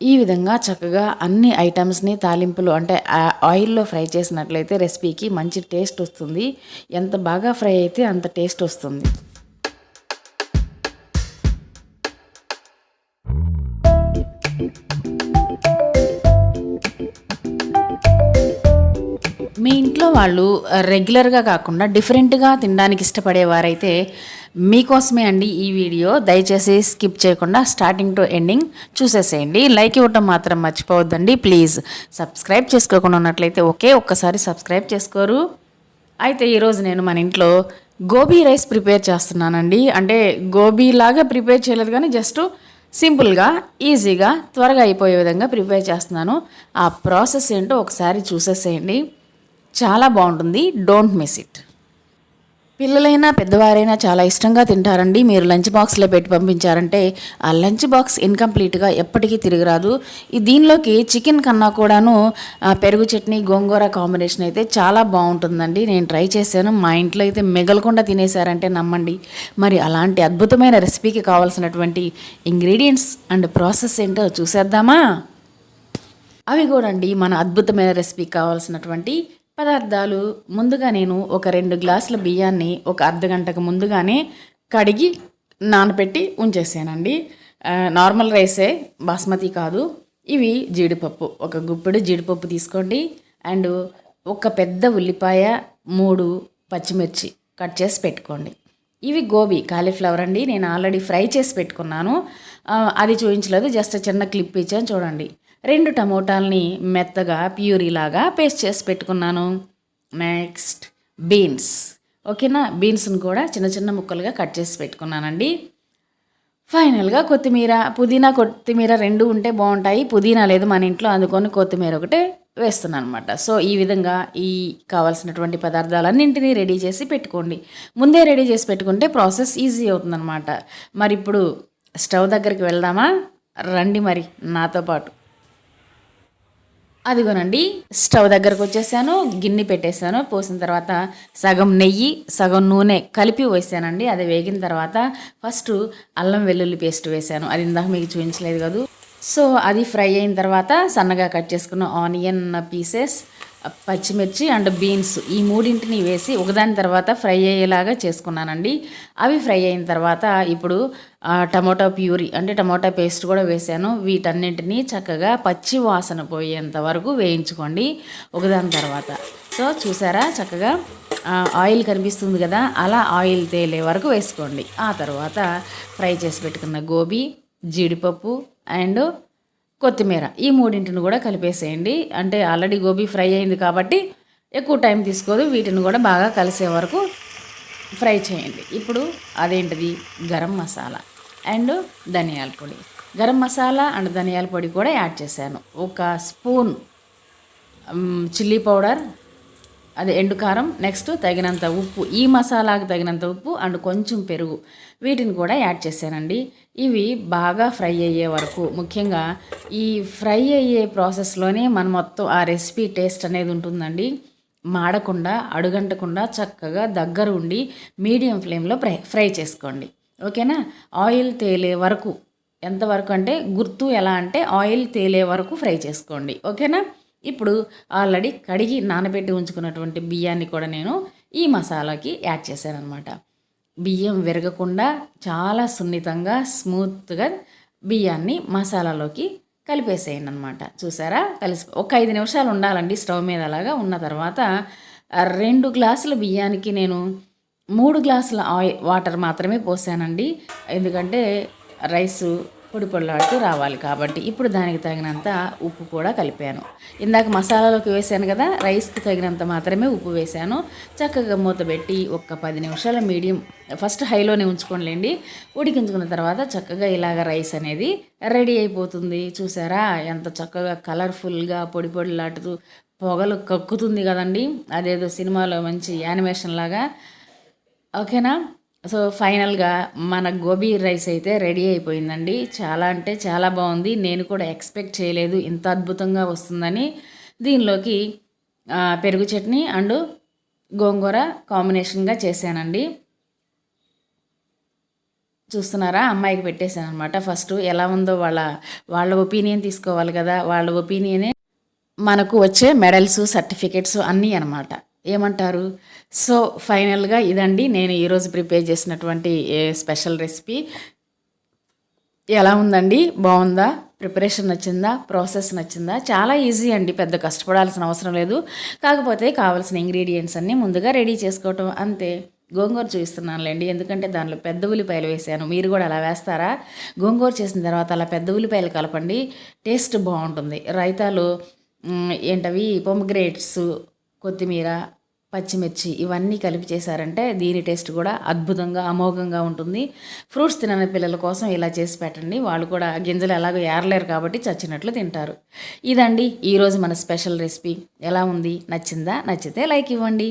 ఈ విధంగా చక్కగా అన్ని ఐటమ్స్ని తాలింపులు అంటే ఆయిల్లో ఫ్రై చేసినట్లయితే రెసిపీకి మంచి టేస్ట్ వస్తుంది. ఎంత బాగా ఫ్రై అయితే అంత టేస్ట్ వస్తుంది. మీ ఇంట్లో వాళ్ళు రెగ్యులర్గా కాకుండా డిఫరెంట్గా తినడానికి ఇష్టపడేవారైతే మీకోసమే అండి ఈ వీడియో. దయచేసి స్కిప్ చేయకుండా స్టార్టింగ్ టు ఎండింగ్ చూసేసేయండి. లైక్ ఇవ్వటం మాత్రం మర్చిపోవద్దండి. ప్లీజ్ సబ్స్క్రైబ్ చేసుకోకుండా ఉన్నట్లయితే ఒకే ఒక్కసారి సబ్స్క్రైబ్ చేసుకోరు. అయితే ఈరోజు నేను మన ఇంట్లో గోబీ రైస్ ప్రిపేర్ చేస్తున్నానండి. అంటే గోబీ లాగా ప్రిపేర్ చేయలేదు కానీ జస్ట్ సింపుల్గా ఈజీగా త్వరగా అయిపోయే విధంగా ప్రిపేర్ చేస్తున్నాను. ఆ ప్రాసెస్ ఏంటో ఒకసారి చూసేసేయండి. చాలా బాగుంటుంది. డోంట్ మిస్ ఇట్ పిల్లలైనా పెద్దవారైనా చాలా ఇష్టంగా తింటారండి. మీరు లంచ్ బాక్స్లో పెట్టి పంపించారంటే ఆ లంచ్ బాక్స్ ఇన్కంప్లీట్గా ఎప్పటికీ తిరిగిరాదు ఈ దీనిలోకి చికెన్ కన్నా కూడాను పెరుగు చట్నీ గోంగూర కాంబినేషన్ అయితే చాలా బాగుంటుందండి. నేను ట్రై చేశాను. మా ఇంట్లో అయితే మిగలకుండా తినేశారంటే నమ్మండి. మరి అలాంటి అద్భుతమైన రెసిపీకి కావాల్సినటువంటి ఇంగ్రీడియంట్స్ అండ్ ప్రాసెస్ ఏంటో చూసేద్దామా? అవి కూడా అండి మన అద్భుతమైన రెసిపీకి కావాల్సినటువంటి పదార్థాలు ముందుగా నేను ఒక రెండు గ్లాసుల బియ్యాన్ని ఒక అర్ధ గంటకు ముందుగానే కడిగి నానబెట్టి ఉంచేసానండి. నార్మల్ రైసే బాస్మతి కాదు. ఇవి జీడిపప్పు. ఒక గుప్పెడు జీడిపప్పు తీసుకోండి. అండ్ ఒక పెద్ద ఉల్లిపాయ మూడు పచ్చిమిర్చి కట్ చేసి పెట్టుకోండి. ఇవి గోబీ కాలీఫ్లవర్ అండి. నేను ఆల్రెడీ ఫ్రై చేసి పెట్టుకున్నాను. అది చూపించలేదు. జస్ట్ చిన్న క్లిప్ ఇచ్చాను. చూడండి. రెండు టమోటాలని మెత్తగా ప్యూరీ లాగా పేస్ట్ చేసి పెట్టుకున్నాను. నెక్స్ట్ బీన్స్ ఓకేనా? బీన్స్ని కూడా చిన్న చిన్న ముక్కలుగా కట్ చేసి పెట్టుకున్నానండి. ఫైనల్గా కొత్తిమీర. పుదీనా కొత్తిమీర రెండు ఉంటే బాగుంటాయి. పుదీనా లేదు మన ఇంట్లో అందుకొని కొత్తిమీర ఒకటే వేస్తున్నాను అనమాట సో ఈ విధంగా ఈ కావాల్సినటువంటి పదార్థాలన్నింటినీ రెడీ చేసి పెట్టుకోండి. ముందే రెడీ చేసి పెట్టుకుంటే ప్రాసెస్ ఈజీ అవుతుందన్నమాట. మరి ఇప్పుడు స్టవ్ దగ్గరికి వెళ్దామా? రండి మరి నాతో పాటు. అదిగోనండి స్టవ్ దగ్గరకు వచ్చేసాను గిన్నె పెట్టేశాను పోసిన తర్వాత సగం నెయ్యి సగం నూనె కలిపి వేసానండి. అది వేగిన తర్వాత ఫస్ట్ అల్లం వెల్లుల్లి పేస్ట్ వేసాను. అది ఇందాక మీకు చూపించలేదు కదా. సో అది ఫ్రై అయిన తర్వాత సన్నగా కట్ చేసుకున్న ఆనియన్ పీసెస్ పచ్చిమిర్చి అండ్ బీన్స్ ఈ మూడింటిని వేసి ఒకదాని తర్వాత ఫ్రై అయ్యేలాగా చేసుకున్నానండి. అవి ఫ్రై అయిన తర్వాత ఇప్పుడు టమోటా ప్యూరీ అంటే టమోటా పేస్ట్ కూడా వేసాను. వీటన్నింటినీ చక్కగా పచ్చి వాసన పోయేంత వరకు వేయించుకోండి ఒకదాని తర్వాత. సో చూసారా చక్కగా ఆయిల్ కనిపిస్తుంది కదా అలా ఆయిల్ తేలే వరకు వేసుకోండి. ఆ తర్వాత ఫ్రై చేసి పెట్టుకున్న గోబీ జీడిపప్పు అండ్ కొత్తిమీర. ఈ మూడింటిని కూడా కలిపేసేయండి. అంటే ఆల్రెడీ గోబీ ఫ్రై అయింది కాబట్టి ఎక్కువ టైం తీసుకోదు. వీటిని కూడా బాగా కలిసే వరకు ఫ్రై చేయండి. ఇప్పుడు అదేంటిది? గరం మసాలా అండ్ ధనియాల పొడి. గరం మసాలా అండ్ ధనియాల పొడి కూడా యాడ్ చేశాను. ఒక స్పూన్ చిల్లీ పౌడర్ అది ఎండు కారం నెక్స్ట్ తగినంత ఉప్పు ఈ మసాలాకు తగినంత ఉప్పు అండ్ కొంచెం పెరుగు. వీటిని కూడా యాడ్ చేశానండి. ఇవి బాగా ఫ్రై అయ్యే వరకు ముఖ్యంగా ఈ ఫ్రై అయ్యే ప్రాసెస్లోనే మన మొత్తం ఆ రెసిపీ టేస్ట్ అనేది ఉంటుందండి. మాడకుండా అడుగంటకుండా చక్కగా దగ్గర ఉండి మీడియం ఫ్లేమ్లో ఫ్రై ఫ్రై చేసుకోండి. ఓకేనా? ఆయిల్ తేలే వరకు ఎంతవరకు అంటే గుర్తు ఎలా అంటే ఆయిల్ తేలే వరకు ఫ్రై చేసుకోండి. ఓకేనా? ఇప్పుడు ఆల్రెడీ కడిగి నానబెట్టి ఉంచుకున్నటువంటి బియ్యాన్ని కూడా నేను ఈ మసాలాకి యాడ్ చేశాను అనమాట బియ్యం విరగకుండా చాలా సున్నితంగా స్మూత్గా బియ్యాన్ని మసాలాలోకి కలిపేసేయండి అనమాట చూసారా? కలిసి ఒక ఐదు నిమిషాలు ఉండాలండి స్టవ్ మీద అలాగా ఉన్న తర్వాత రెండు గ్లాసుల బియ్యానికి నేను మూడు గ్లాసుల ఆయిల్ వాటర్ మాత్రమే పోసానండి. ఎందుకంటే రైసు పొడి పొడలాడుతూ రావాలి. కాబట్టి ఇప్పుడు దానికి తగినంత ఉప్పు కూడా కలిపాను. ఇందాక మసాలాలోకి వేసాను కదా రైస్కి తగినంత మాత్రమే ఉప్పు వేసాను చక్కగా మూత పెట్టి ఒక్క పది నిమిషాల మీడియం ఫస్ట్ హైలోనే ఉంచుకోండి ఉడికించుకున్న తర్వాత చక్కగా ఇలాగ రైస్ అనేది రెడీ అయిపోతుంది. చూసారా? ఎంత చక్కగా కలర్ఫుల్గా పొడి పొడిలాడుతూ పొగలు కక్కుతుంది కదండి. అదేదో సినిమాలో మంచి యానిమేషన్ లాగా. ఓకేనా? సో ఫైనల్గా మన గోబీ రైస్ అయితే రెడీ అయిపోయిందండి. చాలా అంటే చాలా బాగుంది. నేను కూడా ఎక్స్పెక్ట్ చేయలేదు ఇంత అద్భుతంగా వస్తుందని. దీనిలోకి పెరుగు చట్నీ అండ్ గోంగూర కాంబినేషన్గా చేశానండి. చూస్తున్నారా? అమ్మాయికి పెట్టేశాను అనమాట ఫస్ట్ ఎలా ఉందో వాళ్ళ వాళ్ళ ఒపీనియన్ తీసుకోవాలి కదా. వాళ్ళ ఒపీనియనే మనకు వచ్చే మెడల్స్ సర్టిఫికెట్స్ అన్నీ అనమాట ఏమంటారు? సో ఫైనల్గా ఇదండి. నేను ఈరోజు ప్రిపేర్ చేసినటువంటి స్పెషల్ రెసిపీ. ఎలా ఉందండి? బాగుందా? ప్రిపరేషన్ నచ్చిందా? ప్రాసెస్ నచ్చిందా? చాలా ఈజీ అండి. పెద్ద కష్టపడాల్సిన అవసరం లేదు. కాకపోతే కావాల్సిన ఇంగ్రీడియంట్స్ అన్నీ ముందుగా రెడీ చేసుకోవటం అంతే. గోంగూర చూపిస్తున్నానులేండి ఎందుకంటే దానిలో పెద్ద ఉల్లిపాయలు వేసాను. మీరు కూడా అలా వేస్తారా? గోంగూర చేసిన తర్వాత అలా పెద్ద ఉల్లిపాయలు కలపండి. టేస్ట్ బాగుంటుంది. రైతాలు ఏంటవి? పొమగ్రేట్స్ కొత్తిమీర పచ్చిమిర్చి ఇవన్నీ కలిపి చేశారంటే దీని టేస్ట్ కూడా అద్భుతంగా అమోఘంగా ఉంటుంది. ఫ్రూట్స్ తినని పిల్లల కోసం ఇలా చేసి పెట్టండి. వాళ్ళు కూడా గింజలు ఎలాగో ఏరలేరు కాబట్టి చచ్చినట్లు తింటారు. ఇదండి ఈరోజు మన స్పెషల్ రెసిపీ. ఎలా ఉంది? నచ్చిందా? నచ్చితే లైక్ ఇవ్వండి.